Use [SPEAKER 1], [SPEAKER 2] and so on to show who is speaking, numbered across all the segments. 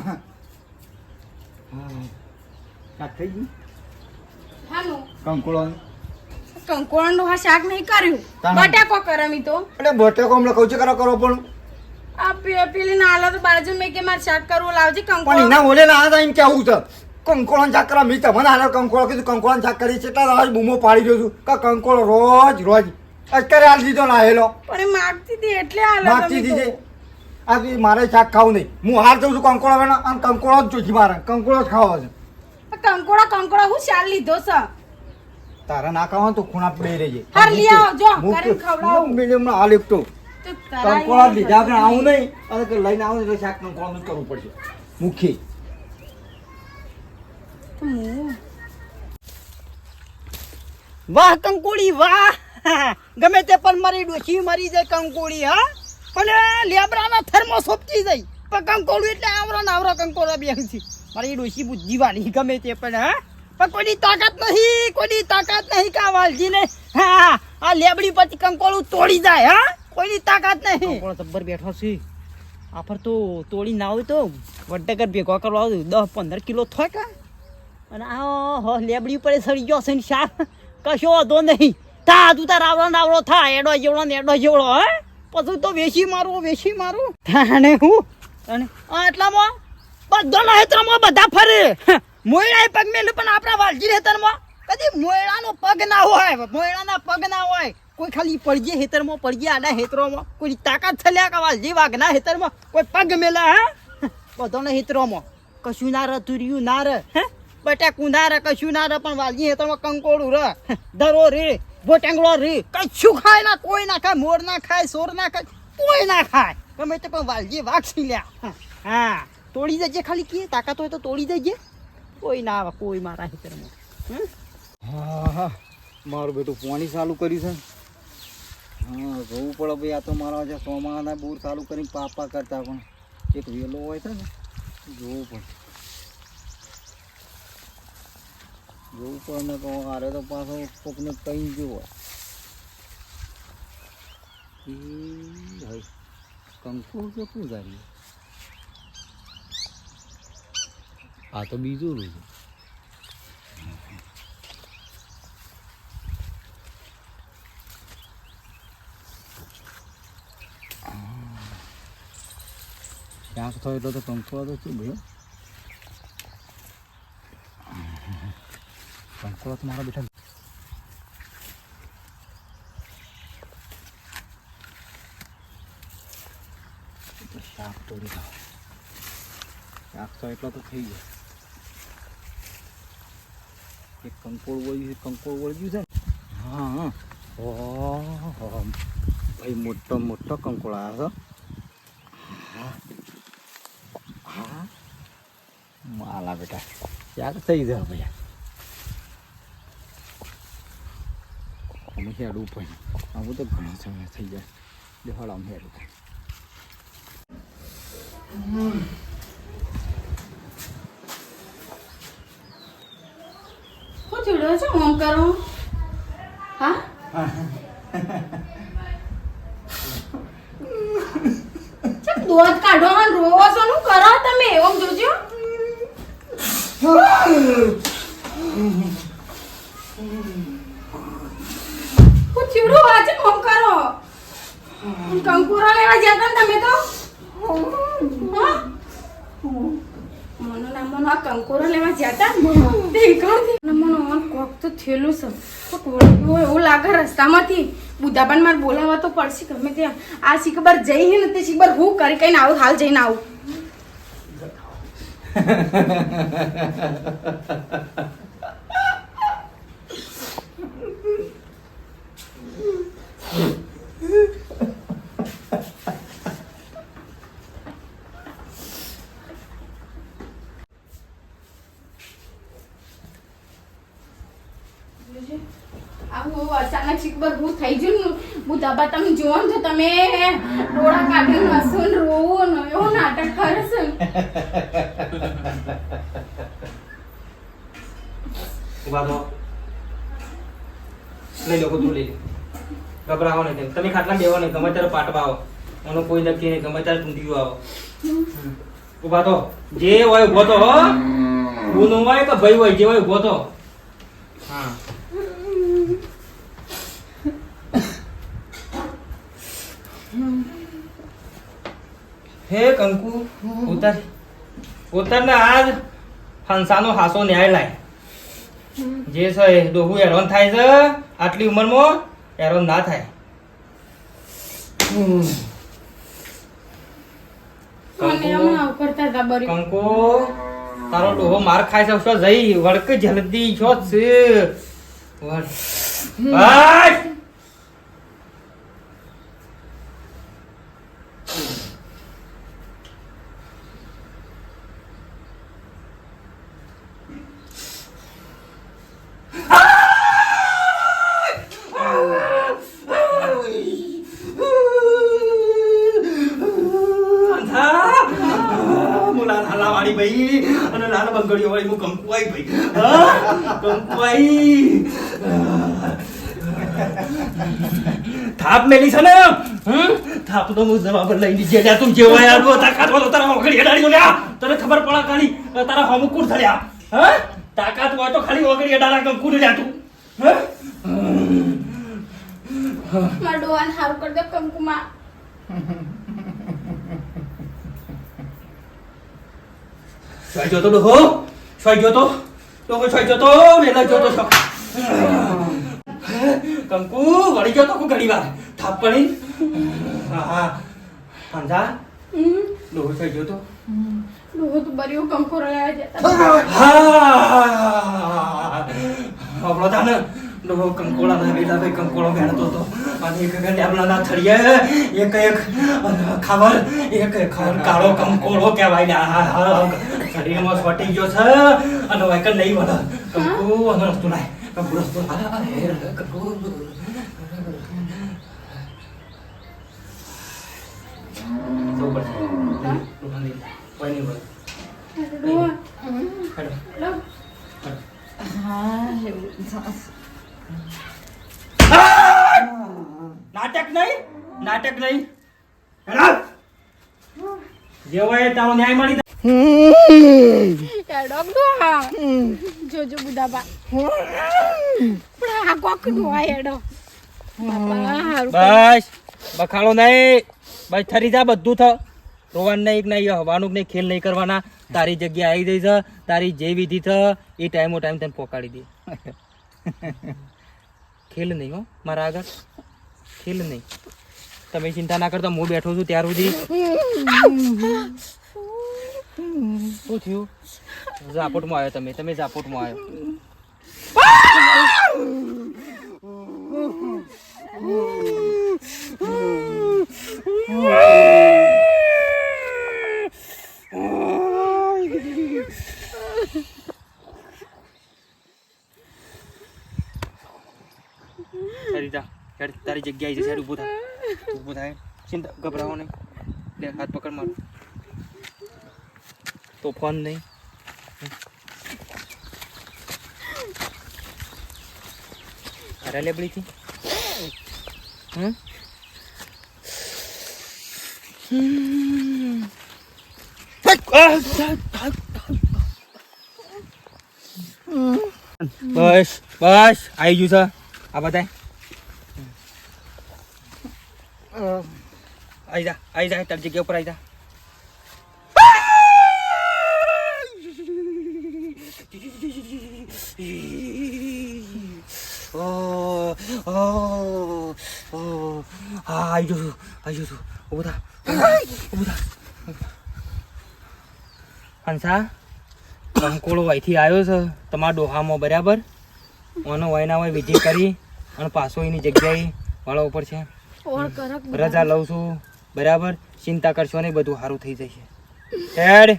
[SPEAKER 1] હા શાક થઈ ગયું?
[SPEAKER 2] હાનું
[SPEAKER 1] કંકોળો
[SPEAKER 2] કંકોળાનું હા શાક નહીં કર્યું. બટાકો કરમી તો.
[SPEAKER 1] એટલે બટેકો હમણાં કહું છે કરો કરો પણ?
[SPEAKER 2] આ પેલી નાલા તો બાજુ મેં કે મારે શાક કરવું લાવજે
[SPEAKER 1] પણ એના ઓલે ના હતા એમ કેવું છે? કંકોળો શાક કરવા મેં તમને હાલ કંકોળો કીધું કંકોળો શાક કરી છે એટલે રોજ બૂમો પાડી દઉં છું. કે કંકોળો રોજ રોજ. અત્યારે હાલ દીધો ના હેલો
[SPEAKER 2] પણ માગતી હતી એટલે હાલ
[SPEAKER 1] માગતી દીધે આ બી મારે શાક ખાવું નહીં. હું હાર જઉં છું કંકોળા વેણા અને કંકોળો જ જોઈશે મારે. કંકોળો જ ખાવો છે.
[SPEAKER 2] કંકોળા કંકોળા હું શાલ લીધો છે.
[SPEAKER 1] તારા ના ખાવા તો ખૂણા પડી રહેજે
[SPEAKER 2] હાર લઈ આવો, જો, કરીને ખવડાવું.
[SPEAKER 1] મીડિયમ હાલ એક તો
[SPEAKER 2] તો
[SPEAKER 1] કંકોળા લીધા પણ આવું નહીં. અને કે લઈને આવું એટલે શાક કંકોળાનું જ કરવું પડશે. મુખી
[SPEAKER 3] વાહ કંકોળી વાહ. ગમે તે પણ મારી ડોશી મરી જાય કંકોળી હા? પણ લેબરાના થર્મો સોપચી જાય પણ કંકોડું એટલે આવરો ને આવરો કંકોડો બેસી મારી એ ડોસી વાળી ગમે તે પણ, હા? પણ કોઈની તાકાત નહીં, કોઈની તાકાત નહીં કા વાલજીને, હા આ લેબડી પછી કંકોળું તોડી જાય, હા? કોઈની તાકાત નહીં. કંકોડો જબ્બર બેઠો છે. આફર તો તોડી ના હોય તો વડગર ભેગો કરવા આવ્યો દસ પંદર કિલો થાય કા? અને આ હો લેબડી ઉપર સડી ગયો છે ને શાક. કશો વાંધો નહીં. તા તું તાર આવડો આવડો થા, એડો જેવડો ને એડો જેવડો, હે? પછી તો વેચી મારું વેચી મારું. થાને હું. અને એટલામાં? બધો નહેતરમાં બધા ફરે. મોયડા પગ મેલ, પણ આપણા વાલજી હેતરમાં કદી મોયડાનો પગ ના હોય. મોયડાના પગ ના હોય. કોઈ ખાલી પડજે હેતરમાં પડજે આડા હેતરોમાં. કોઈ તાકાત થલ્યા કે વાલજી વાઘના હેતરમાં. કોઈ પગ મેલા, હે? બધાને હેતરોમાં કશું ના રહે તુર્યું ના રહે હે બટા કુંધા રહે કશું ના રહે પણ વાલજી હેતરમાં કંકોડું રહે દરો રે ભોટેંગડો રે. કશું ખાય ના, કોઈ ના ખાય, મોર ના ખાય, સોર ના ખાય, કોઈ ના ખાય. ગમે તે પણ વાલજી વાગસી લ્યા. હા તોડી દેજે ખાલી કે તાકાત હોય તો તોડી દેજે. કોઈ ના આવે, કોઈ મારા હેતરમાં?
[SPEAKER 1] હા હા. મારું બેટું પાણી ચાલુ કર્યું છે. હા, જોવું પડે ભાઈ, આ તો મારા જે સોમાના બોર ચાલુ કરીને પાપા કરતા પણ. એક વેલો હોય છે ને, જોવું પડે. જોવું પડે ને કહો આરે તો પાછો કોકને કઈ ભાઈ કંકુ કે શું જાય આ તો બીજું રૂ શાક થયો તો કંકુડો તો શું ભાઈ? તો મારા બેટા શાક તોડી દો શાક તો એટલો તો થઈ ગયો. એક કંકોળ વળ્યું છે કંકોળ વળગ્યું છે હા હા. ઓહો. ભાઈ મોટો મોટો કંકોળ આવ્યો છે. માલા બેટા. યાર થઈ જાય ભૈયા અમે હેડવું આવું તો ઘણો સમય થઈ જાય. દેખાડ આમ હેડવું
[SPEAKER 2] શું થયું છે? ઓમ કરો? હા? ચમ દોત કાઢો અને રોવો છો? નું કરો તમે? ઓમ જોજો. થયું આજે ઓમ કરો. કંકુરા લેવા જતા તમે તો? મનો ના આ કંકોરો લેવા જતા દેખાણ કોક તો થેલું છે. એવું લાગે રસ્તામાંથી. બુધાબાન મારે બોલાવવા તો પડશે ગમે ત્યાં. આ શીખબર જઈ હે ને તે હું કરી કઈને આવું, હાલ જઈને આવું આવું અચાનક શીખબર હું થઈ ગયું ને બુધાબા તમે જોવો ને તો તમે ડોળા કાઢીને હસો ને રોવો ને એવું નાટક કરે છે. ને.
[SPEAKER 4] ઊભા લઈ લો લઈ લો. ગભરાવો નહીં તમે. ખાટલા બેવો નહીં ગમે ત્યારે પાટવા આવો. એનો કોઈ નક્કી નહીં ગમે ત્યારે ટૂંટિયું આવો. ઊભા તો જે હોય ઊભો તો હું. હોય કે ભાઈ હોય જે હોય ઊભો તો. હા. હે કંકુ ઉતર. ઉતર ને આજ ફંસાનો હાસો ન્યાય લાય. જે છે એ ડોહું હેરાન થાય છે આટલી ઉંમરમાં હેરાન ના થાય. કંકો તારો ડોહો માર ખાય છે શું જઈ? વળક જલ્દી છો છે. બસ મુલા નાલા વાળી ભાઈ અને વાળી હું કંકુઆઈ ભાઈ. હા? કંકુઆઈ થાપ મેલી છે ને? થાપ તો હું જવાબ લઈ લીધી. લ્યા તું જેવાય આવ્યો તાકાત હોય તારા ઓગળી અડાડી લ્યા. તને ખબર પડા કાળી તારા હોમ કુડ થયા હા? તાકાત હોય તો ખાલી ઓગળી અડાડા કંકુડ લ્યા તું. હા?
[SPEAKER 2] મારા ડોહાને હારું કરી દે કંકુમાં.
[SPEAKER 4] છોઈ ગયો તો ડોહો છોઈ ગયો તો ડોહો છોઈ ગયો તો વેલા ગયો તો છો કંકુ વળી ગયો તો કુ ઘણી વાર થાપ પડી હા હા પાંજા. ડોહો છોઈ ગયો તો
[SPEAKER 2] ડોહો તો બરી કંકુ રહ્યા જતા
[SPEAKER 4] હા આપણો તાને ડોહો કંકોળા ના બેટા ભાઈ કંકોળો ભેણતો હતો અને એક એક ડાબલા ના થળિયે એક એક ખબર એક એક ખબર કાળો કંકોળો કહેવાય હા હા શરીરમાં સ્વટી ગયો છે. અને વાયકલ નહીં વળે. કંકુ અને રસ્તો લાય. કંકુ રસ્તો કંકુ. નાટક નહીં? નાટક નહીં? જેવાય તારો ન્યાય મળી
[SPEAKER 2] જોજો બુધાબા આ કોક
[SPEAKER 4] બસ. બખાડો નહીં. બસ ઠરી જા બધું થ. રોવાનું નહીં નહીં, હવાનું નહીં, ખેલ નહીં કરવાના. તારી જગ્યા આવી ગઈ છે. તારી જે વિધિ થ, એ ટાઈમો ટાઈમ તને પોકાડી દે. ખેલ નહીં હો, મારા આગળ. ખેલ નહીં. તમે ચિંતા ના કરતા, હું બેઠો છું ત્યાર સુધી. શું થયું? ઝાપોટમાં આવ્યો તમે તમે ઝાપોટમાં આવ્યો. તારી જગ્યાએ જશે ઊભો થાય ઊભો થાય. ચિંતા, ગભરાવો નહીં. લે હાથ પકડ મારો. તો ફોન નહીં. અરે લેબડી થી હમ? બસ બસ આવી ગયું છે. આ બધા આવી જા આવી જા, તારી જગ્યા ઉપર આવી જા ઓ ઓ ઓ હા આવી ગયો છું આવી ગયો છું ઊભો થા ઊભો થા હંસા કંકોળો અહીંથી આવ્યો છે તમારા ડોહામાં બરાબર? ઓનો વયના હોય વિધિ કરી અને પાછો એની જગ્યાએ વાળા ઉપર છે. રજા લઉં છું. બરાબર? ચિંતા કરશો નહીં બધું સારું થઈ જશે. હેડ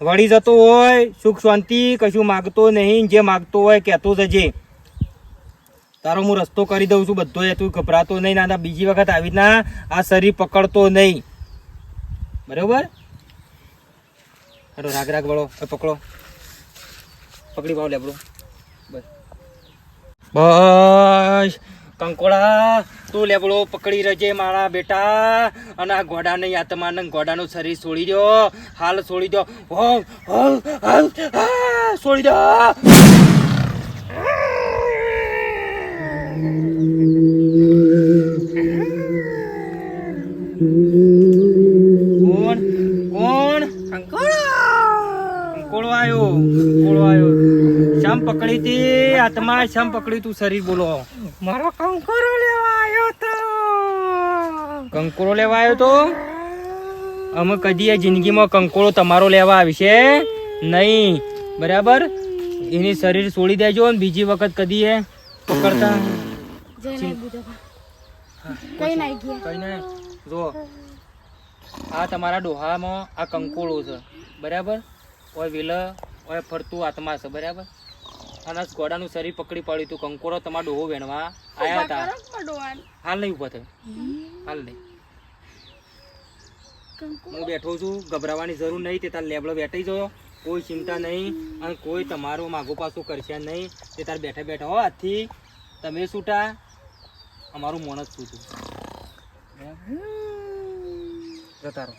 [SPEAKER 4] વળી જતો હોય સુખ શાંતિ કશું માગતો નહીં જે માગતો હોય કહેતો જજે. તારો હું રસ્તો કરી દઉં છું બધો તું ગભરાતો નહીં ના બીજી વખત આવી ના આ શરીર પકડતો નહીં. બરાબર? હેડો રાગ રાગ વળો પકડો. પકડી પાવ લેબડો. બસ. બસ. કંકોળા તું લેબડો પકડી રહેજે મારા બેટા. અને આ ઘોડાને આત્માને ઘોડાનું શરીર છોડી દો હાલ છોડી દો હો, હો, છોડી દો કોણ? કોણ? આવ્યો આવ્યો શમ પકડી તી આત્મા શમ પકડી તું? શરીર બોલો.
[SPEAKER 3] મારો કંકોરો લેવા આવ્યો તો.
[SPEAKER 4] કંકોળો લેવા આવ્યો તો? અમે કદી જિંદગીમાં કંકોળો તમારો લેવા આવશે નહીં. બરાબર? એની શરીર છોડી દેજો ને બીજી વખત કદી એ પકડતા.
[SPEAKER 2] કઈ નાઈ ગયા?
[SPEAKER 4] કઈ નહીં જો આ તમારા ડોહામાં આ કંકોળો છે. બરાબર? ઓય વેલા ઓય ફરતું આત્મા છે. બરાબર? અને આ ઘોડાનું શરીર પકડી પડ્યું તું કંકોળો તમારા ડોહો વેણવા આયા હતા. હાલ નહીં ઊભા થયો. હાલ નહીં. હું બેઠો છું. ગભરાવાની જરૂર નહીં. તે તાર લેબડો બેઠી જોયો કોઈ ચિંતા નહીં. અને કોઈ તમારું માગો પાછું કરશે નહીં. તે તાર બેઠા બેઠા. હો આથી તમે છૂટા અમારું મન જ છૂટું. જતા રહો.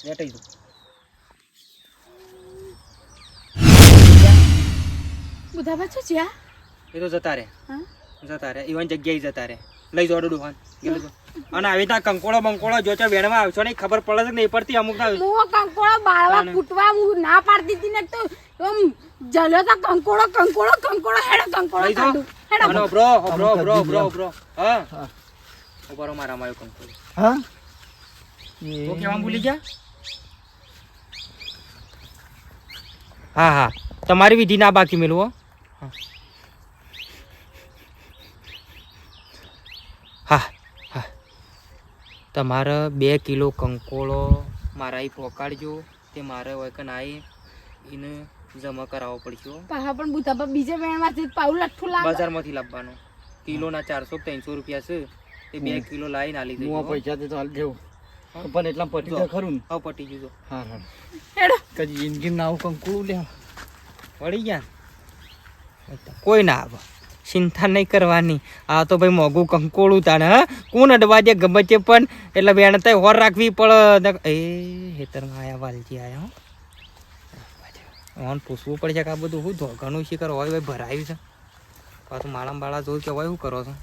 [SPEAKER 4] બેટાઈ જો
[SPEAKER 2] બુધાબા છો જ્યાં?
[SPEAKER 4] એ તો જતા રે
[SPEAKER 2] હા?
[SPEAKER 4] જતા રે ઇવન જગ્યાએ જતા રે લઈ જાઓ ડુહાન અને આવી રીતના કંકોળો બંકોળો જો છો વેણમાં આવશો નહીં ખબર પડે છે નહીં પડતી અમુક ના
[SPEAKER 2] હું કંકોળો બાળવા. કૂટવા હું ના પાડતી હતી ને તો જલો તો કંકોળો કંકોળો કંકોળો હેડો કંકોળો હેડો.
[SPEAKER 4] Bro bro bro bro bro હા? ઊભા મારા માયો કંકોળો
[SPEAKER 1] હા?
[SPEAKER 4] તો કેવા ભૂલી ગયા? હા હા. તમારી વિધિ ના બાકી મેળવો હા. હા. તમારે બે કિલો કંકોળો મારા પોકાડજો. પહોંચાડજો તે મારે વૈકન આવી એને જમા કરાવવો પડશે
[SPEAKER 2] પાહા પણ બુધાબા બીજા વેણમાંથી પાઉ લઠ્ઠું લાવ
[SPEAKER 4] બજારમાંથી લાવવાનો. કિલોના ચારસો ત્રણસો રૂપિયા છે. તે બે કિલો લાવીને આલી
[SPEAKER 1] હું પૈસા દે તો હાલ દેવું. પણ એટલા પટી તો ખરું
[SPEAKER 4] હા પટી જજો
[SPEAKER 1] હા હા.
[SPEAKER 2] હેડો.
[SPEAKER 1] જિંદગી ના આવું કંકુ લે
[SPEAKER 4] વળી ગયા કોઈ ના આવે. ચિંતા નહીં કરવાની. આ તો ભાઈ મોંઘું કંકોળું તાને હા? કોણ અડવા દે ગમે તે પણ? એટલે બેન તો હોર રાખવી પડે. એ એ હેતરમાં આયા વાલજી આયા હો. ઓન પૂછવું પડશે કે આ બધું શું ઘણું શીખર હોય ભાઈ ભરાયું છે? પાછું માળા બાળા જોયું કે હોય શું કરો છો?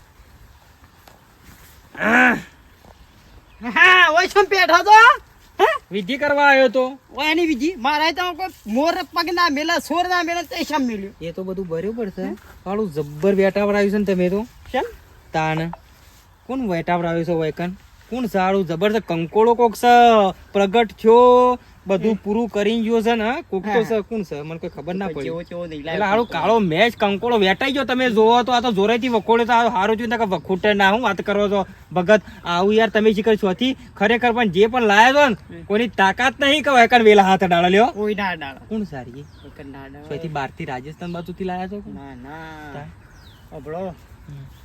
[SPEAKER 3] હા ઓય છમ પેઠા તો
[SPEAKER 4] વિધિ કરવા આવ્યો તો.
[SPEAKER 3] એની વિધિ? મારા તો કોઈ મોર પગ ના મેલા સોર ના મેલા તે શમ મેલ્યું?
[SPEAKER 4] એ તો બધું ભર્યું પડશે. વાળું જબ્બર વેટાવડાવ્યું છે ને તમે તો.
[SPEAKER 3] શમ?
[SPEAKER 4] તાણ. કોણ વેટાવડાવ્યું છે વૈકન? કોણ સારું? જબરદસ્ત કંકોળો કોક છે પ્રગટ થયો. બધું પૂરું કરી ગયો છે ને કોક તો છે કોણ છે મને કોઈ ખબર ના પડી. એટલે હારું કાળો મેચ કંકોળો વેટાઈ ગયો. તમે જોવો તો આ તો જોરેથી વખોડે તો હારું જોઈને કે વખોટે ના હું વાત કરો છો? ભગત આવું યાર તમે શીખર છોથી ખરેખર પણ જે પણ લાયા છો ને કોઈની તાકાત નહીં કહો એકર વેલા હાથ ડાળો લ્યો.
[SPEAKER 3] કોઈ ના ડાળો.
[SPEAKER 4] કોણ સારી
[SPEAKER 3] એક ના ડાળો.
[SPEAKER 4] છોથી બારથી રાજસ્થાન બાજુથી લાયા છો
[SPEAKER 3] ના ના? અબળો.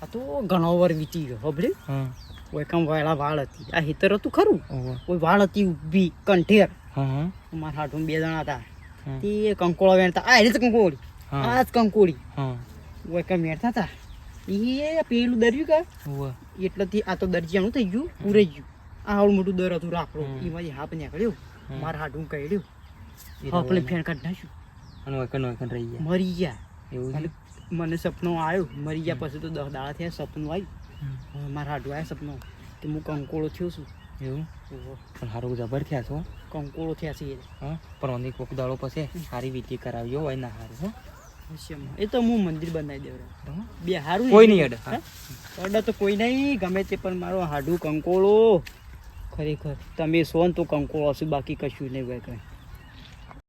[SPEAKER 3] આ તો ઘણો વર વીતી ગયો હબડે
[SPEAKER 4] હા.
[SPEAKER 3] કોઈ કામ વાળા વાળ હતી આ હિતર હતું ખરું. કોઈ વાળ હતી ઊભી કંઠેર. મારા હાથું બે જણા હતા. તે કંકોળો વેણતા આ રીતે કંકોળી. આ જ કંકોળી.
[SPEAKER 4] હા.
[SPEAKER 3] કોઈ કામ વેણતા હતા એ પેલું દર્યું કા. એટલેથી આ તો દરજીયાનું થઈ ગયું પૂરાઈ ગયું. આ આવડું મોટું દર હતું રાખડો. એમાંથી હાપ નીકળ્યો. મારા હાડું કહેડ્યું આપણે ફેર કાઢ નાખ્યું.
[SPEAKER 4] અને વૈકન વૈકન રહી ગયા.
[SPEAKER 3] મરી ગયા.
[SPEAKER 4] એવું
[SPEAKER 3] મને સપનું આવ્યો મરી ગયા પછી તો દસ દાડા થયા સપનું આવ્યું મારા હાડું આવ્યા સપનું કે હું કંકોળો થયો છું.
[SPEAKER 4] એવું? પણ સારું જબર થયા છો?
[SPEAKER 3] કંકોળો થયા છે
[SPEAKER 4] હા? પણ ઓની કોક દાડો પછી સારી વિધિ કરાવ્યો હોય ના સારું હો.
[SPEAKER 3] એ તો હું મંદિર બનાવી દેવડાવ
[SPEAKER 4] હા?
[SPEAKER 3] બે સારું
[SPEAKER 4] કોઈ નહીં અડે?
[SPEAKER 3] અડે તો કોઈ નહીં ગમે તે પણ મારો હાડું કંકોળો. ખરેખર. તમે સો ને તો કંકોળો હશે બાકી કશું નહીં હોય કઈ.